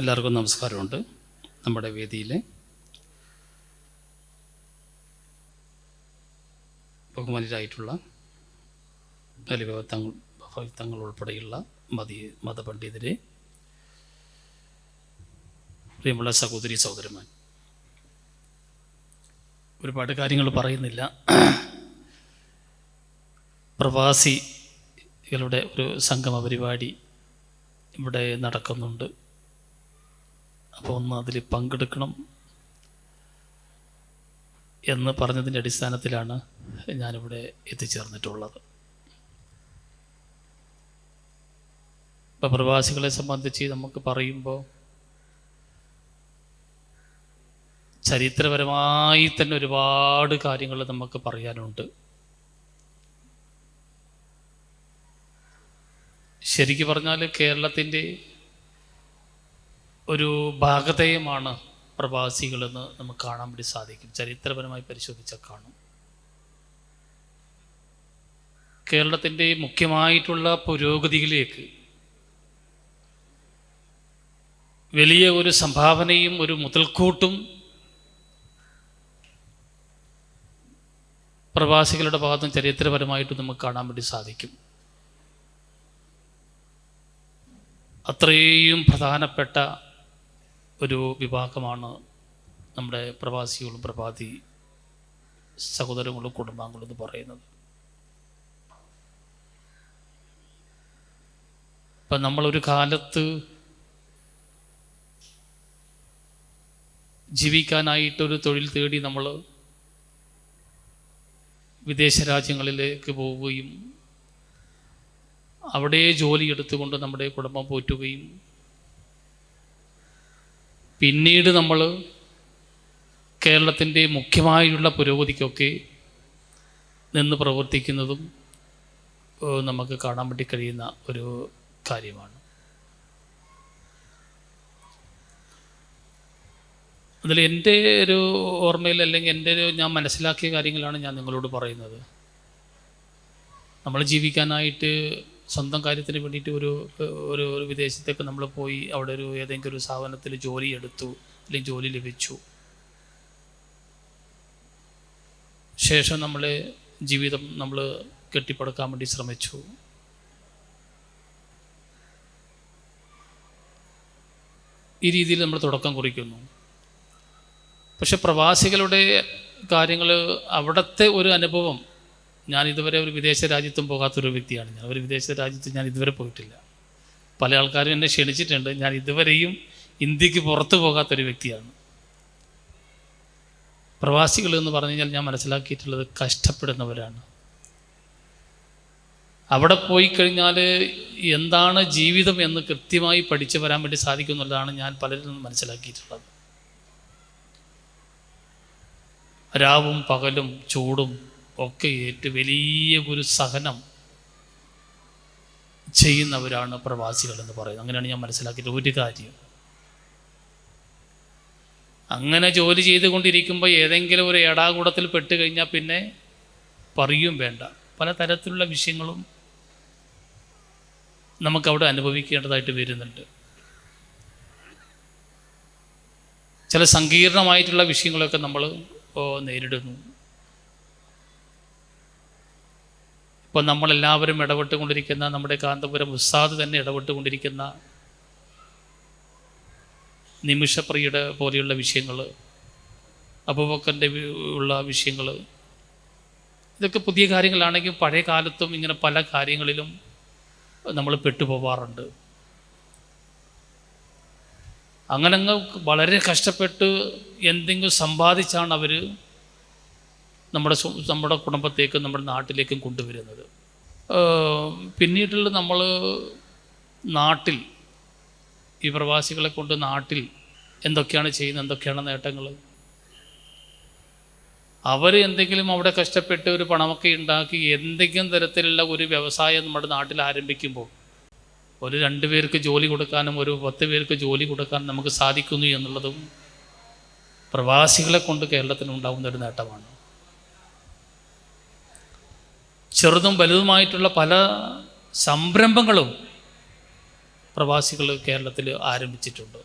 എല്ലാവർക്കും നമസ്കാരമുണ്ട് നമ്മുടെ വേദിയിലെ ബഹുമാനിരായിട്ടുള്ള ബലിഭവത്തങ്ങൾ തങ്ങൾ തങ്ങൾ ഉൾപ്പെടെയുള്ള മതി മതപണ്ഡിതരെ പ്രിയമുള്ള സഹോദരി സഹോദരന്മാർ. ഒരുപാട് കാര്യങ്ങൾ പറയുന്നില്ല. പ്രവാസികളുടെ ഒരു സംഗമ പരിപാടി ഇവിടെ നടക്കുന്നുണ്ട്. അപ്പോൾ ഒന്ന് അതിൽ പങ്കെടുക്കണം എന്ന് പറഞ്ഞതിന്റെ അടിസ്ഥാനത്തിലാണ് ഞാനിവിടെ എത്തിച്ചേർന്നിട്ടുള്ളത്. ഇപ്പം പ്രവാസികളെ സംബന്ധിച്ച് നമുക്ക് പറയുമ്പോൾ ചരിത്രപരമായി തന്നെ ഒരുപാട് കാര്യങ്ങൾ നമുക്ക് പറയാനുണ്ട്. ശരിക്കു പറഞ്ഞാൽ കേരളത്തിന്റെ ഒരു ഭാഗതയുമാണ് പ്രവാസികളെന്ന് നമുക്ക് കാണാൻ വേണ്ടി സാധിക്കും. ചരിത്രപരമായി പരിശോധിച്ചാൽ കാണും. കേരളത്തിന്റെ മുഖ്യമായിട്ടുള്ള പുരോഗതിയിലേക്ക് വലിയ ഒരു സംഭാവനയും ഒരു മുതൽക്കൂട്ടും പ്രവാസികളുടെ ഭാഗത്തും ചരിത്രപരമായിട്ട് നമുക്ക് കാണാൻ വേണ്ടി സാധിക്കും. അത്രയും പ്രധാനപ്പെട്ട ഒരു വിഭാഗമാണ് നമ്മുടെ പ്രവാസികളും പ്രഭാതി സഹോദരങ്ങളും കുടുംബാംഗങ്ങളും എന്ന് പറയുന്നത്. ഇപ്പം നമ്മളൊരു കാലത്ത് ജീവിക്കാനായിട്ടൊരു തൊഴിൽ തേടി നമ്മൾ വിദേശ രാജ്യങ്ങളിലേക്ക് പോവുകയും അവിടെ ജോലി എടുത്തുകൊണ്ട് നമ്മുടെ കുടുംബം പോറ്റുകയും പിന്നീട് നമ്മൾ കേരളത്തിന്റെ മുഖ്യമായുള്ള പുരോഗതിക്കൊക്കെ നിന്ന് പ്രവർത്തിക്കുന്നതും നമുക്ക് കാണാൻ വേണ്ടി കഴിയുന്ന ഒരു കാര്യമാണ്. അതിൽ എന്റെ ഒരു ഓർമ്മയിൽ അല്ലെങ്കിൽ എന്റെ ഒരു ഞാൻ മനസ്സിലാക്കിയ കാര്യങ്ങളാണ് ഞാൻ നിങ്ങളോട് പറയുന്നത്. നമ്മൾ ജീവിക്കാനായിട്ട് സ്വന്തം കാര്യത്തിന് വേണ്ടിയിട്ട് ഒരു ഒരു ഒരു വിദേശത്തേക്ക് നമ്മൾ പോയി അവിടെ ഒരു ഏതെങ്കിലും ഒരു സ്ഥാപനത്തിൽ ജോലി എടുത്തു അല്ലെങ്കിൽ ജോലി ലഭിച്ചു. ശേഷം നമ്മൾ ജീവിതം നമ്മൾ കെട്ടിപ്പടുക്കാൻ വേണ്ടി ശ്രമിച്ചു. ഈ രീതിയിൽ നമ്മൾ തുടക്കം കുറിക്കുന്നു. പക്ഷെ പ്രവാസികളുടെ കാര്യങ്ങൾ അവിടുത്തെ ഒരു അനുഭവം ഞാൻ ഇതുവരെ ഒരു വിദേശ രാജ്യത്തും പോകാത്തൊരു വ്യക്തിയാണ്. ഞാൻ ഒരു വിദേശ രാജ്യത്ത് ഞാൻ ഇതുവരെ പോയിട്ടില്ല. പല ആൾക്കാരും എന്നെ ക്ഷണിച്ചിട്ടുണ്ട്. ഞാൻ ഇതുവരെയും ഇന്ത്യയ്ക്ക് പുറത്തു പോകാത്തൊരു വ്യക്തിയാണ്. പ്രവാസികൾ എന്ന് പറഞ്ഞു കഴിഞ്ഞാൽ ഞാൻ മനസ്സിലാക്കിയിട്ടുള്ളത് കഷ്ടപ്പെടുന്നവരാണ്. അവിടെ പോയി കഴിഞ്ഞാൽ എന്താണ് ജീവിതം എന്ന് കൃത്യമായി പഠിച്ചു വരാൻ വേണ്ടി സാധിക്കുന്നുള്ളതാണ് ഞാൻ പലരിൽ നിന്നും മനസ്സിലാക്കിയിട്ടുള്ളത്. രാവും പകലും ചൂടും ഒക്കെ ഏറ്റ് വലിയ ഒരു സഹനം ചെയ്യുന്നവരാണ് പ്രവാസികൾ എന്ന് പറയുന്നത്. അങ്ങനെയാണ് ഞാൻ മനസ്സിലാക്കിയത്. ഒരു കാര്യം അങ്ങനെ ജോലി ചെയ്തുകൊണ്ടിരിക്കുമ്പോൾ ഏതെങ്കിലും ഒരു ഏടാകൂടത്തിൽ പെട്ട് കഴിഞ്ഞാൽ പിന്നെ പറയും വേണ്ട. പല തരത്തിലുള്ള വിഷയങ്ങളും നമുക്കവിടെ അനുഭവിക്കേണ്ടതായിട്ട് വരുന്നുണ്ട്. ചില സങ്കീർണമായിട്ടുള്ള വിഷയങ്ങളൊക്കെ നമ്മൾ നേരിടുന്നു. ഇപ്പം നമ്മളെല്ലാവരും ഇടപെട്ടുകൊണ്ടിരിക്കുന്ന നമ്മുടെ കാന്തപുരം ഉസ്താദ് തന്നെ ഇടപെട്ടുകൊണ്ടിരിക്കുന്ന നിമിഷപ്രിയുടെ പോലെയുള്ള വിഷയങ്ങൾ അബൂബക്കറിന്റെ ഉള്ള വിഷയങ്ങൾ ഇതൊക്കെ പുതിയ കാര്യങ്ങളാണെങ്കിൽ പഴയ കാലത്തും ഇങ്ങനെ പല കാര്യങ്ങളിലും നമ്മൾ പെട്ടുപോവാറുണ്ട്. അങ്ങനെ അങ്ങ് വളരെ കഷ്ടപ്പെട്ട് എന്തെങ്കിലും സമ്പാദിച്ചാണ് അവർ നമ്മുടെ നമ്മുടെ കുടുംബത്തേക്കും നമ്മുടെ നാട്ടിലേക്കും കൊണ്ടുവരുന്നത്. പിന്നീടുള്ള നമ്മൾ നാട്ടിൽ ഈ പ്രവാസികളെ കൊണ്ട് നാട്ടിൽ എന്തൊക്കെയാണ് ചെയ്യുന്നത് എന്തൊക്കെയാണ് നേട്ടങ്ങൾ? അവർ എന്തെങ്കിലും അവിടെ കഷ്ടപ്പെട്ട് ഒരു പണമൊക്കെ ഉണ്ടാക്കി എന്തെങ്കിലും തരത്തിലുള്ള ഒരു വ്യവസായം നമ്മുടെ നാട്ടിൽ ആരംഭിക്കുമ്പോൾ ഒരു രണ്ട് പേർക്ക് ജോലി കൊടുക്കാനും ഒരു പത്ത് പേർക്ക് ജോലി കൊടുക്കാനും നമുക്ക് സാധിക്കുന്നു എന്നുള്ളതും പ്രവാസികളെ കൊണ്ട് കേരളത്തിന് ഉണ്ടാകുന്ന ഒരു നേട്ടമാണ്. ചെറുതും വലുതുമായിട്ടുള്ള പല സംരംഭങ്ങളും പ്രവാസികൾ കേരളത്തിൽ ആരംഭിച്ചിട്ടുണ്ട്.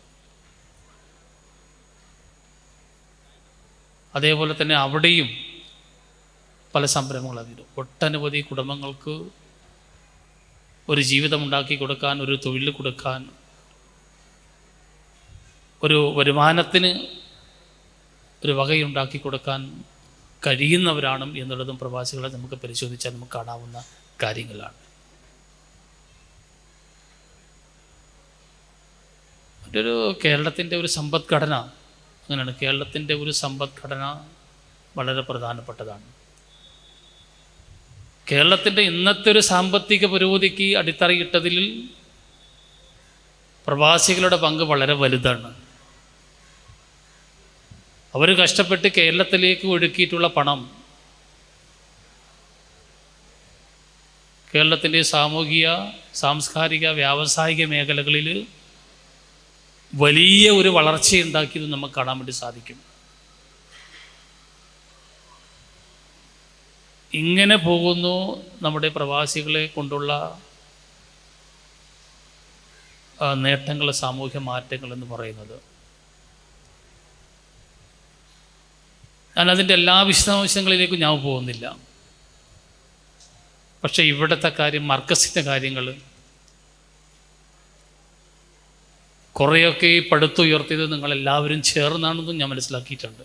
അതേപോലെ തന്നെ അവിടെയും പല സംരംഭങ്ങൾ അതിരും ഒട്ടനവധി കുടുംബങ്ങൾക്ക് ഒരു ജീവിതമുണ്ടാക്കി കൊടുക്കാൻ ഒരു തൊഴിൽ കൊടുക്കാൻ ഒരു വരുമാനത്തിന് ഒരു വകയുണ്ടാക്കി കൊടുക്കാൻ കഴിയുന്നവരാണ് എന്നുള്ളതും പ്രവാസികളെ നമുക്ക് പരിശോധിച്ചാൽ നമുക്ക് കാണാവുന്ന കാര്യങ്ങളാണ്. മറ്റൊരു കേരളത്തിന്റെ ഒരു സമ്പദ്ഘടന അങ്ങനെയാണ്. കേരളത്തിന്റെ ഒരു സമ്പദ്ഘടന വളരെ പ്രധാനപ്പെട്ടതാണ്. കേരളത്തിന്റെ ഇന്നത്തെ ഒരു സാമ്പത്തിക പുരോഗതിക്ക് അടിത്തറയിട്ടതിൽ പ്രവാസികളുടെ പങ്ക് വളരെ വലുതാണ്. അവർ കഷ്ടപ്പെട്ട് കേരളത്തിലേക്ക് ഒഴുക്കിയിട്ടുള്ള പണം കേരളത്തിന്റെ സാമൂഹിക സാംസ്കാരിക വ്യാവസായിക മേഖലകളിൽ വലിയ ഒരു വളർച്ചയുണ്ടാക്കിയത് നമുക്ക് കാണാൻ വേണ്ടി സാധിക്കും. ഇങ്ങനെ പോകുന്നു നമ്മുടെ പ്രവാസികളെ കൊണ്ടുള്ള നേട്ടങ്ങൾ സാമൂഹ്യ മാറ്റങ്ങൾ എന്ന് പറയുന്നത്. ഞാൻ അതിന്റെ എല്ലാ വിശദാംശങ്ങളിലേക്കും ഞാൻ പോകുന്നില്ല. പക്ഷേ ഇവിടുത്തെ കാര്യം മർക്കസിന്റെ കാര്യങ്ങൾ കുറേയൊക്കെ ഈ പടുത്തുയർത്തിയത് നിങ്ങളെല്ലാവരും ചേർന്നാണെന്നും ഞാൻ മനസ്സിലാക്കിയിട്ടുണ്ട്.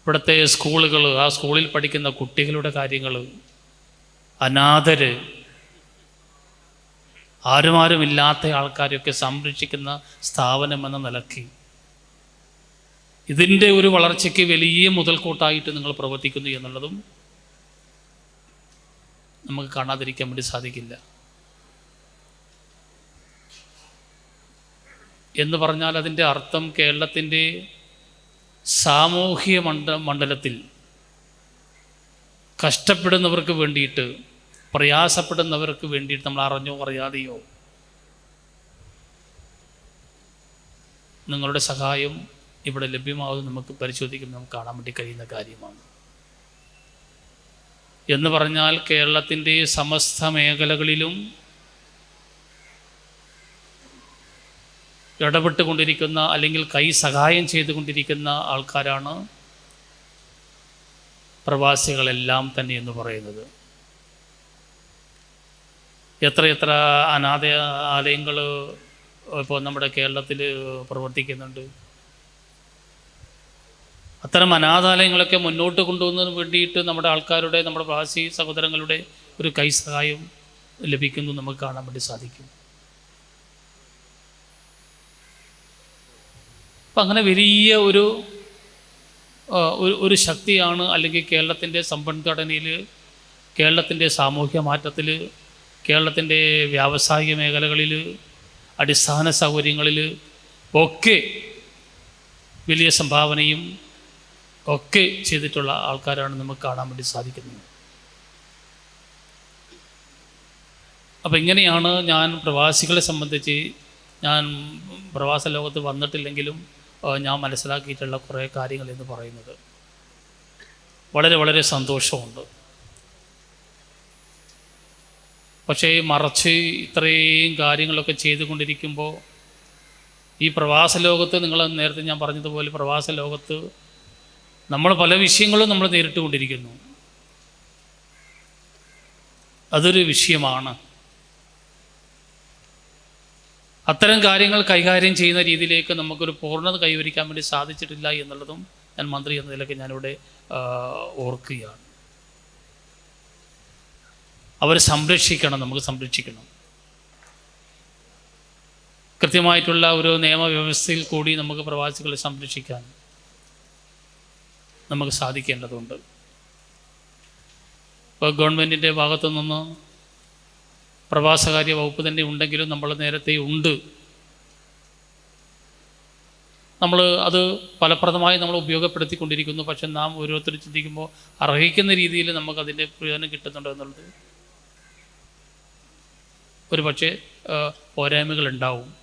ഇവിടുത്തെ സ്കൂളുകൾ ആ സ്കൂളിൽ പഠിക്കുന്ന കുട്ടികളുടെ കാര്യങ്ങൾ അനാഥര് ആരുമാരുമില്ലാത്ത ആൾക്കാരെയൊക്കെ സംരക്ഷിക്കുന്ന സ്ഥാപനം എന്ന നിലയ്ക്ക് ഇതിന്റെ ഒരു വളർച്ചയ്ക്ക് വലിയ മുതൽക്കൂട്ടായിട്ട് നിങ്ങൾ പ്രവർത്തിക്കുന്നു എന്നുള്ളതും നമുക്ക് കാണാതിരിക്കാൻ വേണ്ടി സാധിക്കില്ല. എന്ന് പറഞ്ഞാൽ അതിന്റെ അർത്ഥം കേരളത്തിന്റെ സാമൂഹിക മണ്ഡ മണ്ഡലത്തിൽ കഷ്ടപ്പെടുന്നവർക്ക് വേണ്ടിയിട്ട് പ്രയാസപ്പെടുന്നവർക്ക് വേണ്ടിയിട്ട് നമ്മൾ അറിഞ്ഞോ അറിയാതെയോ നിങ്ങളുടെ സഹായം ഇവിടെ ലഭ്യമാവുന്നത് നമുക്ക് പരിശോധിക്കുമ്പോൾ നമുക്ക് കാണാൻ വേണ്ടി കഴിയുന്ന കാര്യമാണ്. എന്ന് പറഞ്ഞാൽ കേരളത്തിന്റെ സമസ്ത മേഖലകളിലും ഇടപെട്ടുകൊണ്ടിരിക്കുന്ന അല്ലെങ്കിൽ കൈ സഹായം ചെയ്തുകൊണ്ടിരിക്കുന്ന ആൾക്കാരാണ് പ്രവാസികളെല്ലാം തന്നെ എന്ന് പറയുന്നത്. എത്രയെത്ര അനാഥ ആലയങ്ങൾ ഇപ്പോൾ നമ്മുടെ കേരളത്തിൽ പ്രവർത്തിക്കുന്നുണ്ട്. അത്തരം അനാഥാലയങ്ങളൊക്കെ മുന്നോട്ട് കൊണ്ടുപോകുന്നതിന് വേണ്ടിയിട്ട് നമ്മുടെ ആൾക്കാരുടെ നമ്മുടെ പ്രവാസി സഹോദരങ്ങളുടെ ഒരു കൈ സഹായം ലഭിക്കുന്നു നമുക്ക് കാണാൻ വേണ്ടി സാധിക്കും. അപ്പം അങ്ങനെ വലിയ ഒരു ഒരു ശക്തിയാണ് അല്ലെങ്കിൽ കേരളത്തിന്റെ സമ്പദ്ഘടനയിൽ കേരളത്തിന്റെ സാമൂഹ്യ മാറ്റത്തിൽ കേരളത്തിന്റെ വ്യാവസായിക മേഖലകളിൽ അടിസ്ഥാന സൗകര്യങ്ങളിൽ ഒക്കെ വലിയ സംഭാവനയും ഒക്കെ ചെയ്തിട്ടുള്ള ആൾക്കാരാണ് നമുക്ക് കാണാൻ വേണ്ടി സാധിക്കുന്നത്. അപ്പം ഇങ്ങനെയാണ് ഞാൻ പ്രവാസികളെ സംബന്ധിച്ച് ഞാൻ പ്രവാസ ലോകത്ത് വന്നിട്ടില്ലെങ്കിലും ഞാൻ മനസ്സിലാക്കിയിട്ടുള്ള കുറേ കാര്യങ്ങൾ എന്ന് പറയുന്നത്. വളരെ വളരെ സന്തോഷമുണ്ട്. പക്ഷേ മറച്ച് ഇത്രയും കാര്യങ്ങളൊക്കെ ചെയ്തുകൊണ്ടിരിക്കുമ്പോൾ ഈ പ്രവാസ ലോകത്ത് നിങ്ങൾ നേരത്തെ ഞാൻ പറഞ്ഞതുപോലെ പ്രവാസ ലോകത്ത് നമ്മൾ പല വിഷയങ്ങളും നമ്മൾ നേരിട്ടുകൊണ്ടിരിക്കുന്നു. അതൊരു വിഷയമാണ്. അത്തരം കാര്യങ്ങൾ കൈകാര്യം ചെയ്യുന്ന രീതിയിലേക്ക് നമുക്കൊരു പൂർണത കൈവരിക്കാൻ വേണ്ടി സാധിച്ചിട്ടില്ല എന്നുള്ളതും ഞാൻ മന്ത്രി എന്ന നിലയ്ക്ക് ഞാനിവിടെ ഓർക്കുകയാണ്. അവരെ സംരക്ഷിക്കണം നമുക്ക് സംരക്ഷിക്കണം. കൃത്യമായിട്ടുള്ള ഒരു നിയമവ്യവസ്ഥയിൽ കൂടി നമുക്ക് പ്രവാസികളെ സംരക്ഷിക്കാൻ നമുക്ക് സാധിക്കേണ്ടതുണ്ട്. ഇപ്പോൾ ഗവൺമെന്റിന്റെ ഭാഗത്തു നിന്ന് പ്രവാസകാര്യ വകുപ്പ് തന്നെ ഉണ്ടെങ്കിലും നമ്മൾ നേരത്തെ ഉണ്ട്. നമ്മൾ അത് ഫലപ്രദമായി നമ്മൾ ഉപയോഗപ്പെടുത്തിക്കൊണ്ടിരിക്കുന്നു. പക്ഷെ നാം ഓരോരുത്തർ ചിന്തിക്കുമ്പോൾ അർഹിക്കുന്ന രീതിയിൽ നമുക്ക് അതിന്റെ പ്രയോജനം കിട്ടുന്നുണ്ടോ എന്നുള്ളത്? ഒരു പക്ഷേ പോരായ്മകൾ ഉണ്ടാവും.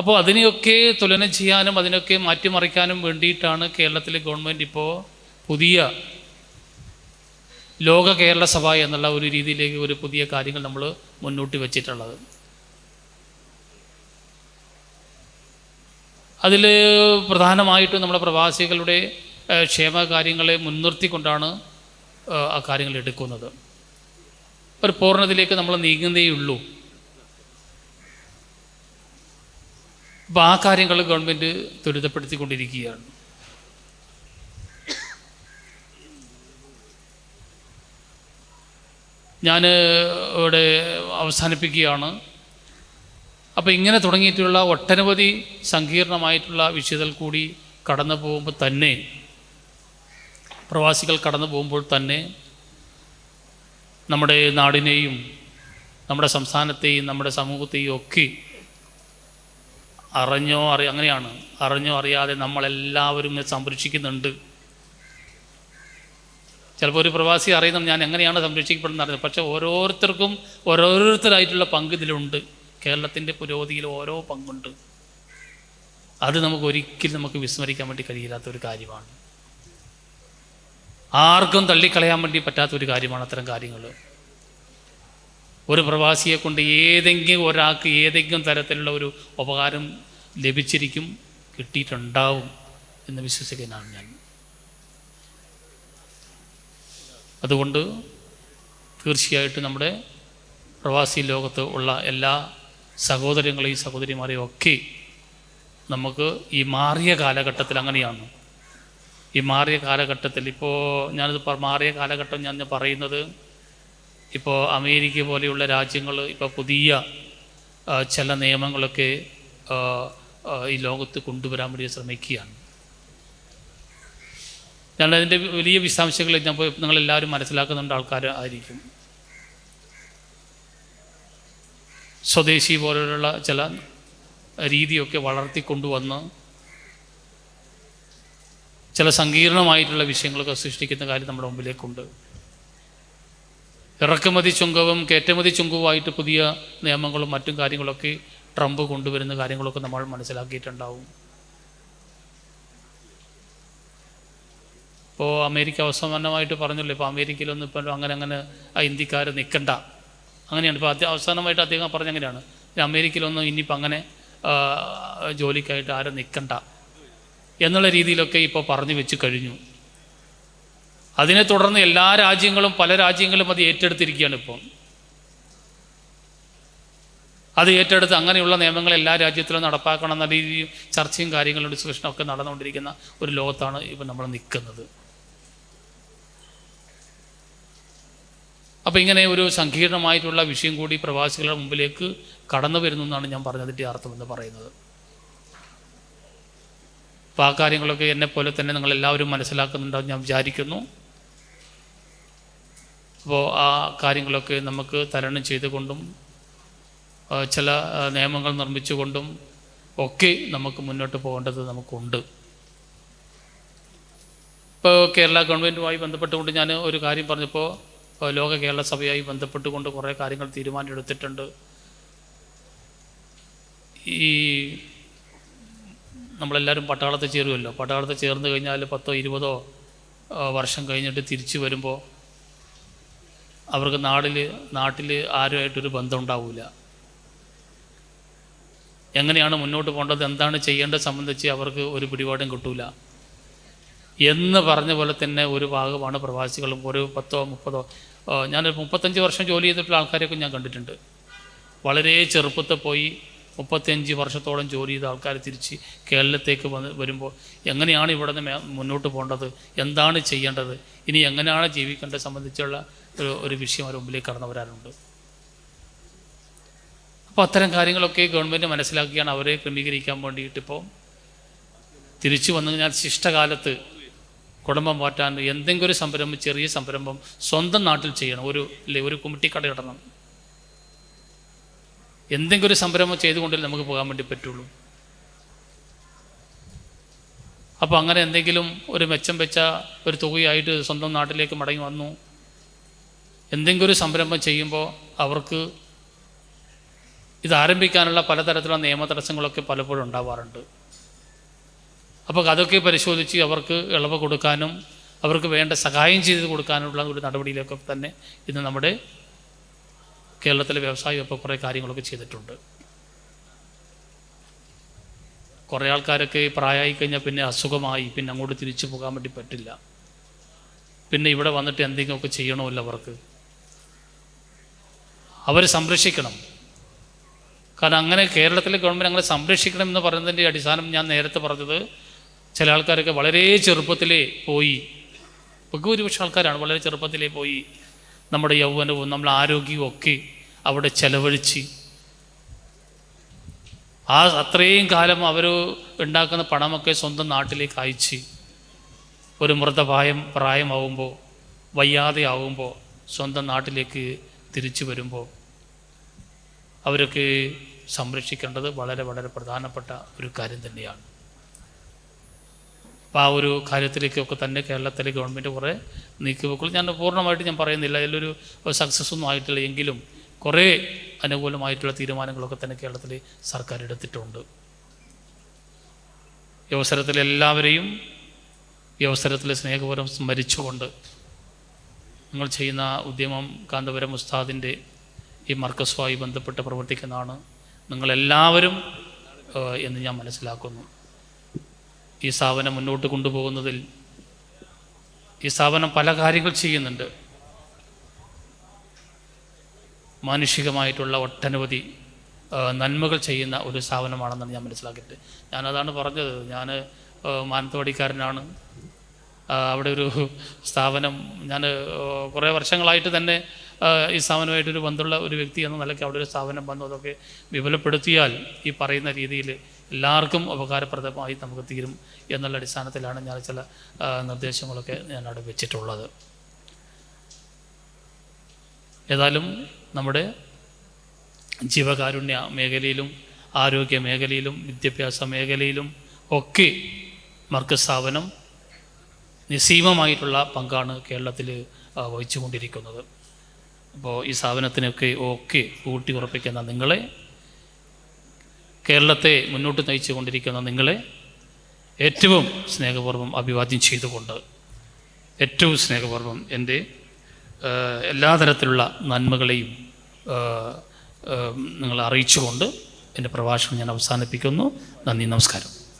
അപ്പോൾ അതിനെയൊക്കെ തുലനം ചെയ്യാനും അതിനൊക്കെ മാറ്റിമറിക്കാനും വേണ്ടിയിട്ടാണ് കേരളത്തിലെ ഗവൺമെന്റ് ഇപ്പോൾ പുതിയ ലോക കേരള സഭ എന്നുള്ള ഒരു രീതിയിലേക്ക് ഒരു പുതിയ കാര്യങ്ങൾ നമ്മൾ മുന്നോട്ട് വെച്ചിട്ടുള്ളത്. അതിൽ പ്രധാനമായിട്ടും നമ്മുടെ പ്രവാസികളുടെ ക്ഷേമ കാര്യങ്ങളെ മുൻനിർത്തിക്കൊണ്ടാണ് ആ കാര്യങ്ങൾ എടുക്കുന്നത്. ഒരു പൂർണതയിലേക്ക് നമ്മൾ നീങ്ങുന്നേ അപ്പോൾ ആ കാര്യങ്ങൾ ഗവൺമെന്റ് ത്വരിതപ്പെടുത്തിക്കൊണ്ടിരിക്കുകയാണ്. ഞാൻ ഇവിടെ അവസാനിപ്പിക്കുകയാണ്. അപ്പോൾ ഇങ്ങനെ തുടങ്ങിയിട്ടുള്ള ഒട്ടനവധി സങ്കീർണമായിട്ടുള്ള വിഷയത്തിൽ കൂടി കടന്നു പോകുമ്പോൾ തന്നെ പ്രവാസികൾ കടന്നു പോകുമ്പോൾ തന്നെ നമ്മുടെ നാടിനെയും നമ്മുടെ സംസ്ഥാനത്തെയും നമ്മുടെ സമൂഹത്തെയും ഒക്കെ അറിഞ്ഞോ അറി അങ്ങനെയാണ്. അറിഞ്ഞോ അറിയാതെ നമ്മളെല്ലാവരും ഇങ്ങനെ സംരക്ഷിക്കുന്നുണ്ട്. ചിലപ്പോൾ ഒരു പ്രവാസി അറിയുന്നത് ഞാൻ എങ്ങനെയാണ് സംരക്ഷിക്കപ്പെടുന്നത് അറിയുന്നത് പക്ഷേ ഓരോരുത്തർക്കും ഓരോരുത്തരായിട്ടുള്ള പങ്ക് ഇതിലുണ്ട്. കേരളത്തിന്റെ പുരോഗതിയിൽ ഓരോ പങ്കുണ്ട്. അത് നമുക്ക് ഒരിക്കലും നമുക്ക് വിസ്മരിക്കാൻ വേണ്ടി കഴിയില്ലാത്ത ഒരു കാര്യമാണ്. ആർക്കും തള്ളിക്കളയാൻ വേണ്ടി പറ്റാത്ത ഒരു കാര്യമാണ് അത്തരം കാര്യങ്ങൾ. ഒരു പ്രവാസിയെ കൊണ്ട് ഏതെങ്കിലും ഒരാൾക്ക് ഏതെങ്കിലും തരത്തിലുള്ള ഒരു ഉപകാരം ലഭിച്ചിരിക്കും കിട്ടിയിട്ടുണ്ടാവും എന്ന് വിശ്വസിക്കുന്നതാണ് ഞാൻ. അതുകൊണ്ട് തീർച്ചയായിട്ടും നമ്മുടെ പ്രവാസി ലോകത്ത് ഉള്ള എല്ലാ സഹോദരങ്ങളെയും സഹോദരിമാരെയും ഒക്കെ നമുക്ക് ഈ മാറിയ കാലഘട്ടത്തിൽ അങ്ങനെയാണ്. ഈ മാറിയ കാലഘട്ടത്തിൽ ഇപ്പോൾ ഞാനിത് മാറിയ കാലഘട്ടം ഞാൻ പറയുന്നത് ഇപ്പോൾ അമേരിക്ക പോലെയുള്ള രാജ്യങ്ങൾ ഇപ്പോൾ പുതിയ ചില നിയമങ്ങളൊക്കെ ഈ ലോകത്ത് കൊണ്ടുവരാൻ വേണ്ടി ശ്രമിക്കുകയാണ്. ഞാൻ അതിന്റെ വലിയ വിശദാംശങ്ങൾ ഞാൻ നിങ്ങളെല്ലാവരും മനസ്സിലാക്കുന്നുണ്ട് ആൾക്കാർ ആയിരിക്കും. സ്വദേശി പോലെയുള്ള ചില രീതിയൊക്കെ വളർത്തിക്കൊണ്ടുവന്ന് ചില സങ്കീർണമായിട്ടുള്ള വിഷയങ്ങളൊക്കെ സൃഷ്ടിക്കുന്ന കാര്യം നമ്മുടെ മുമ്പിലേക്കുണ്ട്. ഇറക്കുമതി ചുങ്കവും കയറ്റുമതി ചുങ്കവുമായിട്ട് പുതിയ നിയമങ്ങളും മറ്റും കാര്യങ്ങളൊക്കെ ട്രംപ് കൊണ്ടുവരുന്ന കാര്യങ്ങളൊക്കെ നമ്മൾ മനസ്സിലാക്കിയിട്ടുണ്ടാവും. ഇപ്പോൾ അമേരിക്ക അവസാനമായിട്ട് പറഞ്ഞല്ലോ ഇപ്പോൾ അമേരിക്കയിലൊന്നും ഇപ്പം അങ്ങനെ അങ്ങനെ ആ ഇന്ത്യക്കാർ നിൽക്കണ്ട അങ്ങനെയാണ്. ഇപ്പോൾ അത്യ അവസാനമായിട്ട് അദ്ദേഹം പറഞ്ഞങ്ങനെയാണ് അമേരിക്കയിലൊന്നും ഇനിയിപ്പോൾ അങ്ങനെ ജോലിക്കായിട്ട് ആരും നിൽക്കണ്ട എന്നുള്ള രീതിയിലൊക്കെ ഇപ്പോൾ പറഞ്ഞു വെച്ച് കഴിഞ്ഞു. അതിനെ തുടർന്ന് എല്ലാ രാജ്യങ്ങളും പല രാജ്യങ്ങളും അത് ഏറ്റെടുത്തിരിക്കുകയാണ് ഇപ്പോൾ അത് ഏറ്റെടുത്ത് അങ്ങനെയുള്ള നിയമങ്ങൾ എല്ലാ രാജ്യത്തിലും നടപ്പാക്കണം എന്ന രീതിയിൽ ചർച്ചയും കാര്യങ്ങളും ഡിസ്കഷനും ഒക്കെ നടന്നുകൊണ്ടിരിക്കുന്ന ഒരു ലോകത്താണ് ഇപ്പം നമ്മൾ നിൽക്കുന്നത്. അപ്പോൾ ഇങ്ങനെ ഒരു സങ്കീർണമായിട്ടുള്ള വിഷയം കൂടി പ്രവാസികളുടെ മുമ്പിലേക്ക് കടന്നു വരുന്നു എന്നാണ് ഞാൻ പറഞ്ഞതിന്റെ അർത്ഥം എന്ന് പറയുന്നത്. അപ്പോൾ ആ കാര്യങ്ങളൊക്കെ എന്നെപ്പോലെ പോലെ തന്നെ നിങ്ങൾ എല്ലാവരും മനസ്സിലാക്കുന്നുണ്ടാവും ഞാൻ വിചാരിക്കുന്നു. അപ്പോൾ ആ കാര്യങ്ങളൊക്കെ നമുക്ക് തരണം ചെയ്തുകൊണ്ടും ചില നിയമങ്ങൾ നിർമ്മിച്ചുകൊണ്ടും ഒക്കെ നമുക്ക് മുന്നോട്ട് പോകേണ്ടത് നമുക്കുണ്ട്. ഇപ്പോൾ കേരള ഗവൺമെന്റുമായി ബന്ധപ്പെട്ടുകൊണ്ട് ഞാൻ ഒരു കാര്യം പറഞ്ഞപ്പോൾ ലോക കേരള സഭയായി ബന്ധപ്പെട്ടുകൊണ്ട് കുറേ കാര്യങ്ങൾ തീരുമാനമെടുത്തിട്ടുണ്ട്. ഈ നമ്മളെല്ലാവരും പട്ടാളത്തിൽ ചേരുമല്ലോ പട്ടാളത്തിൽ ചേർന്ന് കഴിഞ്ഞാൽ പത്തോ ഇരുപതോ വർഷം കഴിഞ്ഞിട്ട് തിരിച്ചു വരുമ്പോൾ അവർക്ക് നാടിൽ നാട്ടിൽ ആരുമായിട്ടൊരു ബന്ധം ഉണ്ടാവില്ല എങ്ങനെയാണ് മുന്നോട്ട് പോകേണ്ടത് എന്താണ് ചെയ്യേണ്ടത് സംബന്ധിച്ച് അവർക്ക് ഒരു പിടിപാടും കിട്ടൂല. എന്ന് പറഞ്ഞ പോലെ തന്നെ ഒരു ഭാഗമാണ് പ്രവാസികളും. ഒരു പത്തോ മുപ്പതോ ഞാനൊരു മുപ്പത്തഞ്ച് വർഷം ജോലി ചെയ്തിട്ടുള്ള ആൾക്കാരെയൊക്കെ ഞാൻ കണ്ടിട്ടുണ്ട്. വളരെ ചെറുപ്പത്തെ പോയി മുപ്പത്തഞ്ച് വർഷത്തോളം ജോലി ചെയ്ത ആൾക്കാർ തിരിച്ച് കേരളത്തേക്ക് വന്ന് വരുമ്പോൾ എങ്ങനെയാണ് ഇവിടെ നിന്ന് മുന്നോട്ട് പോകേണ്ടത് എന്താണ് ചെയ്യേണ്ടത് ഇനി എങ്ങനെയാണ് ജീവിക്കേണ്ടത് സംബന്ധിച്ചുള്ള ഒരു ഒരു വിഷയം അവരുടെ മുമ്പിലേക്ക് കടന്നു വരാറുണ്ട്. അപ്പോൾ അത്തരം കാര്യങ്ങളൊക്കെ ഗവൺമെന്റ് മനസ്സിലാക്കിയാണ് അവരെ ക്രമീകരിക്കാൻ വേണ്ടിയിട്ട് ഇപ്പോൾ തിരിച്ചു വന്നു കഴിഞ്ഞാൽ ശിഷ്ടകാലത്ത് കുടുംബം മാറ്റാൻ എന്തെങ്കിലും ഒരു സംരംഭം ചെറിയ സംരംഭം സ്വന്തം നാട്ടിൽ ചെയ്യണം. ഒരു അല്ലെ ഒരു കുമ്മിട്ടിക്കട ഇടണം. എന്തെങ്കിലും ഒരു സംരംഭം ചെയ്തുകൊണ്ടേ നമുക്ക് പോകാൻ വേണ്ടി പറ്റുള്ളൂ. അപ്പോൾ അങ്ങനെ എന്തെങ്കിലും ഒരു മെച്ചം വെച്ച ഒരു തുകയായിട്ട് സ്വന്തം നാട്ടിലേക്ക് മടങ്ങി വന്നു. എന്തെങ്കിലും ഒരു സംരംഭം ചെയ്യുമ്പോൾ അവർക്ക് ഇത് ആരംഭിക്കാനുള്ള പലതരത്തിലുള്ള നിയമ തടസ്സങ്ങളൊക്കെ പലപ്പോഴും ഉണ്ടാവാറുണ്ട്. അപ്പോൾ അതൊക്കെ പരിശോധിച്ച് അവർക്ക് ഇളവ് കൊടുക്കാനും അവർക്ക് വേണ്ട സഹായം ചെയ്ത് കൊടുക്കാനുള്ള ഒരു നടപടിയിലൊക്കെ തന്നെ ഇന്ന് നമ്മുടെ കേരളത്തിലെ വ്യവസായം ഇപ്പോൾ കുറേ കാര്യങ്ങളൊക്കെ ചെയ്തിട്ടുണ്ട്. കുറേ ആൾക്കാരൊക്കെ പ്രായമായി കഴിഞ്ഞാൽ പിന്നെ അസുഖമായി പിന്നെ അങ്ങോട്ട് തിരിച്ചു പോകാൻ വേണ്ടി പറ്റില്ല. പിന്നെ ഇവിടെ വന്നിട്ട് എന്തെങ്കിലുമൊക്കെ ചെയ്യണമല്ലോ അവർക്ക്. അവർ സംരക്ഷിക്കണം. കാരണം അങ്ങനെ കേരളത്തിലെ ഗവൺമെന്റ് അങ്ങനെ സംരക്ഷിക്കണം എന്ന് പറയുന്നതിന്റെ അടിസ്ഥാനം ഞാൻ നേരത്തെ പറഞ്ഞത് ചില ആൾക്കാരൊക്കെ വളരെ ചെറുപ്പത്തിലേ പോയി. ബഹുഭൂരിപക്ഷം ആൾക്കാരാണ് വളരെ ചെറുപ്പത്തിലേ പോയി നമ്മുടെ യൗവനവും നമ്മുടെ ആരോഗ്യവും ഒക്കെ അവിടെ ചെലവഴിച്ച്. ആ അത്രയും കാലം അവർ ഉണ്ടാക്കുന്ന പണമൊക്കെ സ്വന്തം നാട്ടിലേക്ക് അയച്ച്. ഒരു മൃതപ്രായം പ്രായമാവുമ്പോൾ വയ്യാതെ ആവുമ്പോൾ സ്വന്തം നാട്ടിലേക്ക് തിരിച്ചു വരുമ്പോൾ അവരൊക്കെ സംരക്ഷിക്കേണ്ടത് വളരെ വളരെ പ്രധാനപ്പെട്ട ഒരു കാര്യം തന്നെയാണ്. അപ്പോൾ ആ ഒരു കാര്യത്തിലേക്കൊക്കെ തന്നെ കേരളത്തിലെ ഗവൺമെന്റ് കുറേ നീക്കിവെക്കുള്ളൂ ഞാൻ പൂർണമായിട്ട് ഞാൻ പറയുന്നില്ല. അതിലൊരു സക്സസ് ഒന്നും ആയിട്ടില്ല എങ്കിലും കുറേ അനുകൂലമായിട്ടുള്ള തീരുമാനങ്ങളൊക്കെ തന്നെ കേരളത്തിൽ സർക്കാർ എടുത്തിട്ടുണ്ട്. ഈ അവസരത്തിൽ എല്ലാവരെയും ഈ അവസരത്തിൽ സ്നേഹപൂർവം സ്മരിച്ചുകൊണ്ട് നിങ്ങൾ ചെയ്യുന്ന ഉദ്യമം കാന്തപുരം ഉസ്താദിന്റെ ഈ മർക്കസുമായി ബന്ധപ്പെട്ട് പ്രവർത്തിക്കുന്നതാണ് നിങ്ങളെല്ലാവരും എന്ന് ഞാൻ മനസ്സിലാക്കുന്നു. ഈ സ്ഥാപനം മുന്നോട്ട് കൊണ്ടുപോകുന്നതിൽ ഈ സ്ഥാപനം പല കാര്യങ്ങൾ ചെയ്യുന്നുണ്ട്. മാനുഷികമായിട്ടുള്ള ഒട്ടനവധി നന്മകൾ ചെയ്യുന്ന ഒരു സ്ഥാപനമാണെന്നാണ് ഞാൻ മനസ്സിലാക്കിയിട്ട്. ഞാനതാണ് പറഞ്ഞത്. ഞാൻ മാനന്തവാടിക്കാരനാണ്. ആ, അവിടെ ഒരു സ്ഥാപനം. ഞാൻ കുറേ വർഷങ്ങളായിട്ട് തന്നെ ഈ സ്ഥാപനമായിട്ടൊരു ബന്ധമുള്ള ഒരു വ്യക്തി എന്ന നിലയ്ക്ക് അവിടെ ഒരു സ്ഥാപനം വന്നു. അതൊക്കെ വിപുലപ്പെടുത്തിയാൽ ഈ പറയുന്ന രീതിയിൽ എല്ലാവർക്കും ഉപകാരപ്രദമായി നമുക്ക് തീരും എന്നുള്ള അടിസ്ഥാനത്തിലാണ് ഞാൻ ചില നിർദ്ദേശങ്ങളൊക്കെ ഞാൻ അവിടെ വെച്ചിട്ടുള്ളത്. ഏതായാലും നമ്മുടെ ജീവകാരുണ്യ മേഖലയിലും ആരോഗ്യ മേഖലയിലും വിദ്യാഭ്യാസ മേഖലയിലും ഒക്കെ മർക്കസ് സ്ഥാപനം നിസ്സീമമായിട്ടുള്ള പങ്കാണ് കേരളത്തിൽ വഹിച്ചുകൊണ്ടിരിക്കുന്നത്. അപ്പോൾ ഈ സ്ഥാപനത്തിനൊക്കെ ഒക്കെ ഊട്ടി ഉറപ്പിക്കുന്ന നിങ്ങളെ കേരളത്തെ മുന്നോട്ട് നയിച്ചു കൊണ്ടിരിക്കുന്ന നിങ്ങളെ ഏറ്റവും സ്നേഹപൂർവം അഭിവാദ്യം ചെയ്തുകൊണ്ട് ഏറ്റവും സ്നേഹപൂർവം എന്റെ എല്ലാ തരത്തിലുള്ള നന്മകളെയും നിങ്ങളെ അറിയിച്ചുകൊണ്ട് എന്റെ പ്രഭാഷണം ഞാൻ അവസാനിപ്പിക്കുന്നു. നന്ദി നമസ്കാരം.